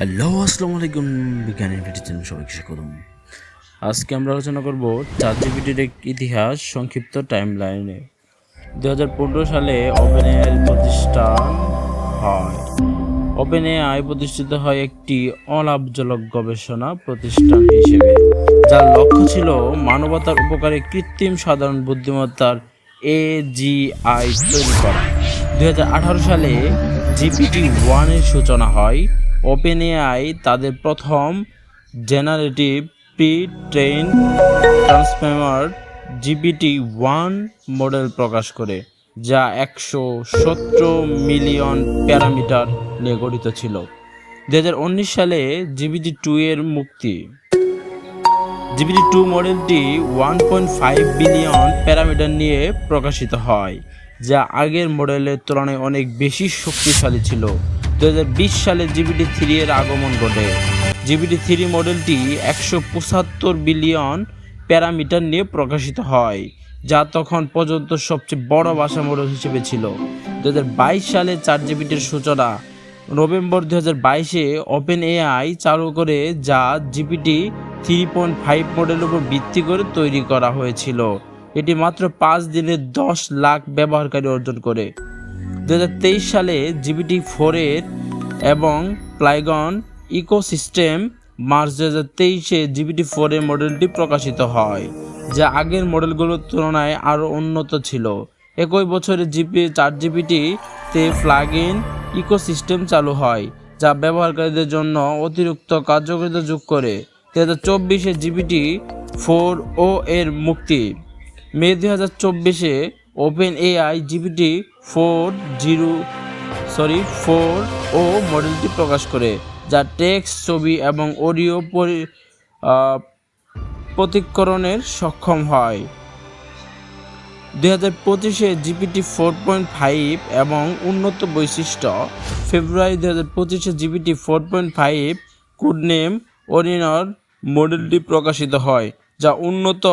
Hello আসসালামু আলাইকুম বিজ্ঞান ইনভিটেশন সবাইকে স্বাগতম। আজকে আমরা আলোচনা করব চার জিবিটির ইতিহাস সংক্ষিপ্ত টাইম লাইনে দু হাজার পনেরো সালে ওপেন এআই প্রতিষ্ঠান হয়। ওপেন এআই প্রতিষ্ঠিত হয় একটি অলাভজনক গবেষণা প্রতিষ্ঠান হিসেবে, যার লক্ষ্য ছিল মানবতার উপকারে কৃত্রিম সাধারণ বুদ্ধিমত্তার এজিআই তৈরি করা। দুই হাজার আঠারো সালে জিপিটি ওয়ানের সূচনা হয়। ওপেন এআই তাদের প্রথম generative pre train transformer GPT one model প্রকাশ করে, যা একশো সতেরো মিলিয়ন প্যারামিটার নিয়ে গঠিত ছিল। দু হাজার উনিশ সালে জিপিটি টু এর মুক্তি। জিপিটি টু মডেলটি one point five billion parameter নিয়ে প্রকাশিত হয়, যা আগের মডেলের তুলনায় অনেক বেশি শক্তিশালী ছিল। দুই হাজার বিশ সালে জিবিটি থ্রি এর আগমন ঘটে। জিবিটি থ্রি মডেলটি একশো পঁচাত্তর বিলিয়ন প্যারামিটার নিয়ে প্রকাশিত হয়, যা তখন পর্যন্ত সবচেয়ে বড় ভাষা মডেল হিসেবে ছিল। দুই হাজার বাইশ সালে চার জিবিটির সূচনা, নভেম্বর দু হাজার বাইশে ওপেন এআই চালু করে, যা জিপিটি থ্রি পয়েন্ট ফাইভ মডেলের উপর ভিত্তি করে তৈরি করা হয়েছিল। এটি মাত্র পাঁচ দিনে দশ লাখ ব্যবহারকারী অর্জন করে। দু হাজার তেইশ সালে জিবিটি ফোরের এবং প্লাইগন ইকোসিস্টেম মার্চ দু হাজার তেইশে জিবিটি ফোরের মডেলটি প্রকাশিত হয়, যা আগের মডেলগুলোর তুলনায় আরও উন্নত ছিল। একই বছরে জিপি, চার জিবিটিতে প্লাগ ইন ইকোসিস্টেম চালু হয়, যা ব্যবহারকারীদের জন্য অতিরিক্ত কার্যকারিতা যোগ করে। দু হাজার চব্বিশে জিবিটি ফোর ও এর মুক্তি। মে দুই হাজার চব্বিশে OpenAI GPT four zero sorry four o মডেলটি প্রকাশ করে, যা টেক্সট ছবি এবং অডিও প্রতিকরণের সক্ষম হয়। দুই হাজার পঁচিশে জিপিটি ফোর পয়েন্ট ফাইভ এবং উন্নত বৈশিষ্ট্য, ফেব্রুয়ারি দুই হাজার পঁচিশে GPT four point five code name মডেলটি প্রকাশিত হয়, যা উন্নত